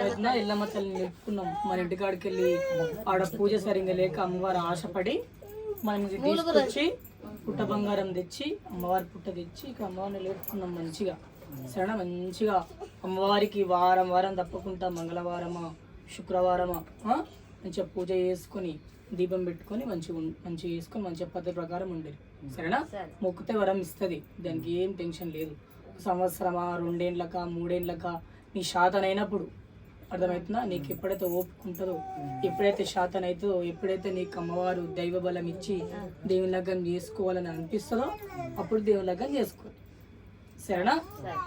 అర్థమవుతుందా తల్లిని నిలుపుకున్నాం. మన ఇంటికాడికి వెళ్ళి ఆడ పూజ సరిగ్గా లేక అమ్మవారు ఆశపడి మనం తీసుకొచ్చి పుట్ట బంగారం తెచ్చి అమ్మవారి పుట్ట తెచ్చి ఇక అమ్మవారిని లేపుకున్నాం మంచిగా. సరేనా మంచిగా. అమ్మవారికి వారం వారం తప్పకుండా మంగళవారమా శుక్రవారమా? మంచిగా పూజ చేసుకొని దీపం పెట్టుకొని మంచిగా మంచిగా చేసుకొని మంచిగా పద్ధతి ప్రకారం ఉండేది సరేనా? మొక్కితే వరం ఇస్తుంది. దానికి ఏం టెన్షన్ లేదు. సంవత్సరమా రెండేళ్ళక మూడేళ్ళక నీ శాతనైనప్పుడు అర్థమవుతుందా? నీకు ఎప్పుడైతే ఓపిక ఉంటుందో ఎప్పుడైతే శాతం అవుతుందో ఎప్పుడైతే నీకు అమ్మవారు దైవ బలం ఇచ్చి దేవుని లగ్గం చేసుకోవాలని అనిపిస్తుందో అప్పుడు దేవుని లగ్గం చేసుకో. సరేనా?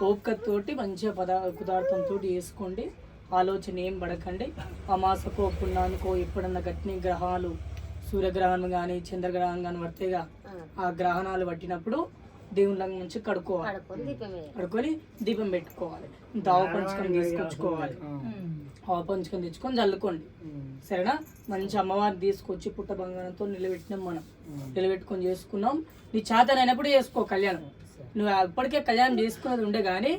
ఓపికతోటి మంచిగా పద పదార్థంతో చేసుకోండి. ఆలోచన ఏం పడకండి. అమాసకో పుణ్యానికో ఎప్పుడన్నా గట్టిన గ్రహాలు సూర్యగ్రహణం కానీ చంద్రగ్రహణం కానీ పడితేగా ఆ. గ్రహణాలు పట్టినప్పుడు దేవుని లంగ నుంచి కడుక్కోవాలి. కడుక్కొని దీపం పెట్టుకోవాలి. దావ పంచకం తీసుకొచ్చుకోవాలి. ఆవ పంచకం తెచ్చుకొని చల్లుకోండి. సరేనా? మంచి అమ్మవారిని తీసుకొచ్చి పుట్ట బంగారంతో నిలబెట్టినాం మనం. నిలబెట్టుకొని చేసుకున్నాం. నీ చేతనైనప్పుడు చేసుకో కళ్యాణం. నువ్వు అప్పటికే కళ్యాణం చేసుకున్నది ఉండే కానీ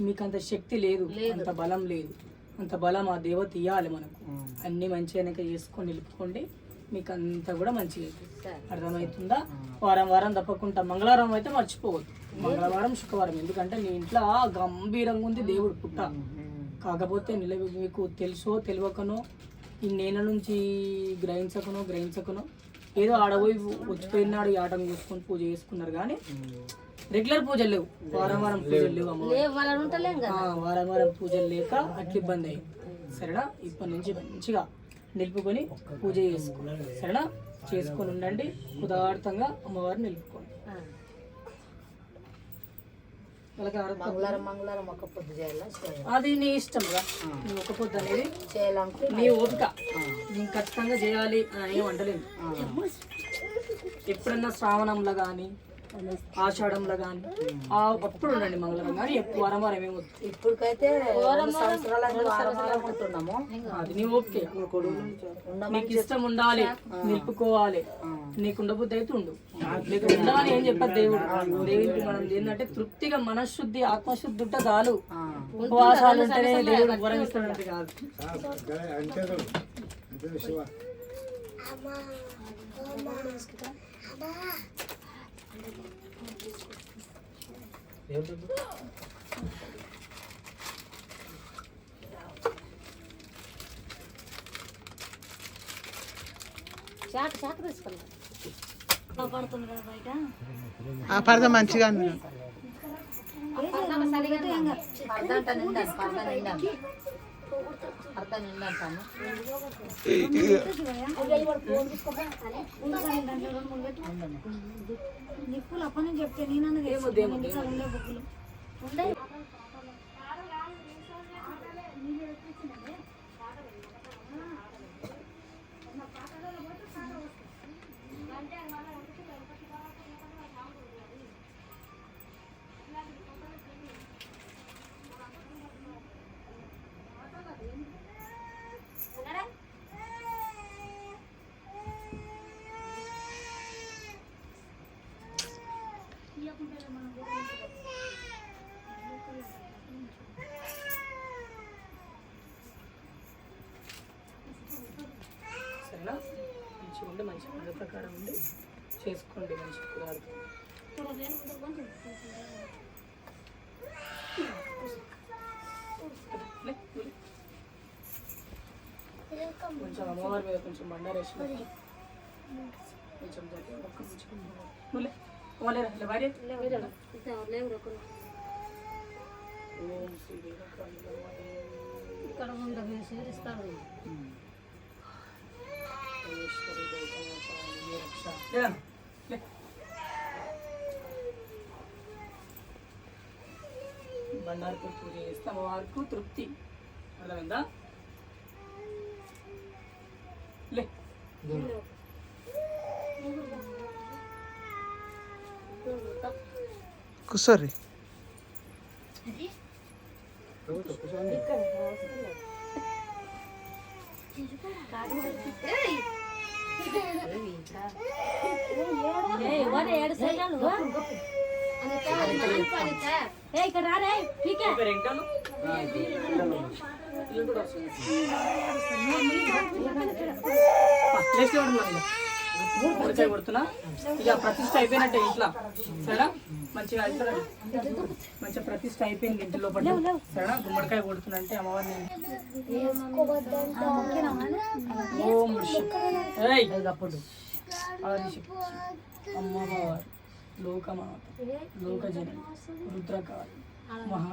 మీకు అంత శక్తి లేదు అంత బలం లేదు. అంత బలం ఆ దేవత ఇవ్వాలి మనకు. అన్ని మంచిగా చేసుకొని నిలుపుకోండి. మీకు అంతా కూడా మంచిగా అవుతుంది అర్థమవుతుందా? వారం వారం తప్పకుండా మంగళవారం అయితే మర్చిపోవద్దు. మంగళవారం శుక్రవారం. ఎందుకంటే నీ ఇంట్లో గంభీరంగా ఉంది దేవుడు పుట్ట. కాకపోతే నిలవి మీకు తెలుసో తెలియకనో ఈ నేల నుంచి గ్రహించకనో గ్రహించకనో ఏదో ఆడపోయి వచ్చిపోయినాడు ఈ ఆటం చేసుకొని పూజ చేసుకున్నారు కానీ రెగ్యులర్ పూజలు లేవు. వారం వారం పూజలు లేవు వారం వారం పూజలు లేక అట్లా ఇబ్బంది అయింది. సరేనా? ఇప్పటి నుంచి మంచిగా నిలుపుకొని పూజ చేసుకోండి సరేనా? చేసుకొని ఉండండి. ఉదార్థంగా అమ్మవారిని నిలుపుకోండి మంగళవారం మంగళవారం ఒక పొద్దు చేయాలా? అది నీ ఇష్టం రా. నీ ఒక పొద్దు అనేది చేయాలంటే నీ ఓపిక. నేను ఖచ్చితంగా చేయాలి అని ఏం అంటలేదు ఎప్పుడన్నా శ్రావణంలో కానీ ఆషాఢంలో కానీ ఆ అప్పుడు ఉండండి మంగళవారం కానీ ఎప్పుడు వారం వారం ఏమి వద్దు. ఇప్పటికైతే ఉంటున్నాము. అది నీ ఓకే నీకు ఇష్టం ఉండాలి నిలుపుకోవాలి. నీకు ఉండబుద్ధి అయితే ఉండు. నీకు ఉండాలి ఏం చెప్పారు దేవుడు. దేవుడికి మనం ఏంటంటే తృప్తిగా మనశుద్ధి ఆత్మశుద్ధి ఉంటే చాలు ఉపవాసాలు ఉంటేనే దేవుడు కాదు. ఆ పరద మంచిగా ఉంది. నిప్పులు అప్పని చెప్తే నేను ఉండే ప్రకారం ఉండి చేసుకోండి మంచి కొంచెం అమ్మవారి మీద కొంచెం బండారు వేసి కొంచెం జరిగి ఒక్క నిమిషం నువ్వు లే. పోలేరా? లే, భార్య. ఇక్కడ ఉండే చేరిస్తాడు పరమేశ్వరి రక్ష. లే. బండారుకు పూజ చేస్తే అమ్మవారికి తృప్తి అర్థమైందా లే కుసరి ఇక్కడ రారే పీకే. పేరు ఏంటను? గుమ్మడికాయ కొడుతున్నా. ఇక ప్రతిష్ట అయిపోయినట్టే ఇంట్లో. సరేనా? మంచిగా ఇంట్లో మంచిగా ప్రతిష్ట అయిపోయింది ఇంటి లోపల. సరేనా? గుమ్మడికాయ కొడుతున్నా అంటే అమ్మవారిని. ఓం అప్పుడు ఆదిశక్తి అమ్మవారు. లోకమాత. లోకజనని రుద్రకాళి. మహా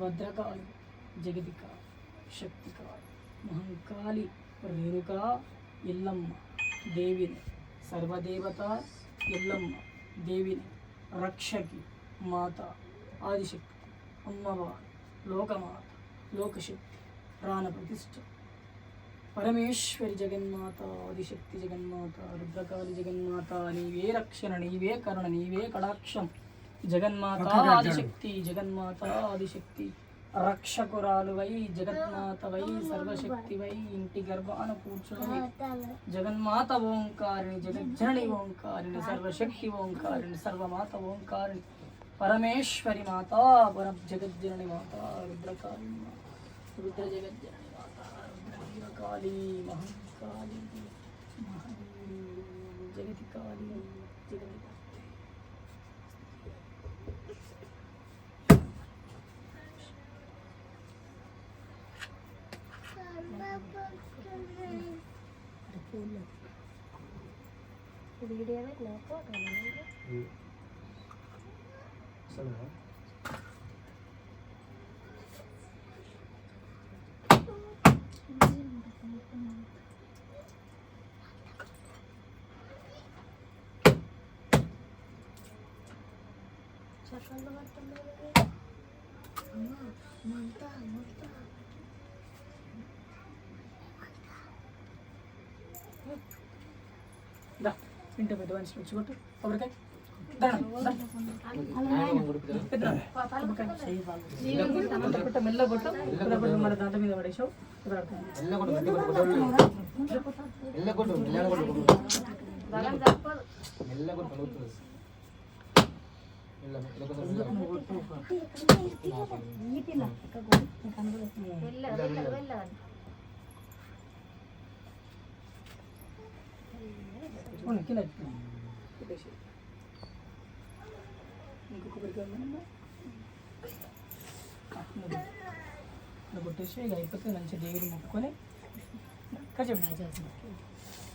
భద్రకాళి. జగతిక. శక్తికాళి మహంకాళి. రేణుక. ఎల్లమ్మ. దేవిని. సర్వదేవత ఎల్లమ్మ దేవిని. రక్షకి మాత ఆదిశక్తి అమ్మవారు లోకమాత లోకశక్తి ప్రాణ ప్రతిష్ఠ పరమేశ్వరి జగన్మాత ఆదిశక్తి జగన్మాత రుద్రకాళి జగన్మాత నీవే రక్షణ నీవే కరుణ నీవే కటాక్షం. జగన్మాత ఆదిశక్తి జగన్మాత ఆదిశక్తి. రక్షకురాలు వై జగన్మాత వై సర్వశక్తి వై ఇంటి గర్భాన కూర్చుని జగన్మాత ఓంకారిణి జగజ్జనని ఓంకారిణి సర్వశక్తి ఓంకారిణి సర్వమాత ఓంకారిణి పరమేశ్వరి మాత పర జగజ్జనని మాత రుద్రకాళి మాత రుద్ర జగజ్జనని మాత రుద్రకాళి మహంకాళి మహం జగతి కాళి జగతి దా ఇంటి పెద్ద మనిషి వచ్చి కొట్టు పెద్ద కొట్టు, కొట్టు, దాంట్లో మీద పడేసావు. అవును, కింద పెట్టేసి. ఇంకో కొబ్బరికాయ ఉందా? ఆ, ఉంది. ఇలా కొట్టేసి ఇక అయిపోతే మంచిగా దేవుడిని మొక్కుకొని ఇక్కడ చెప్పండి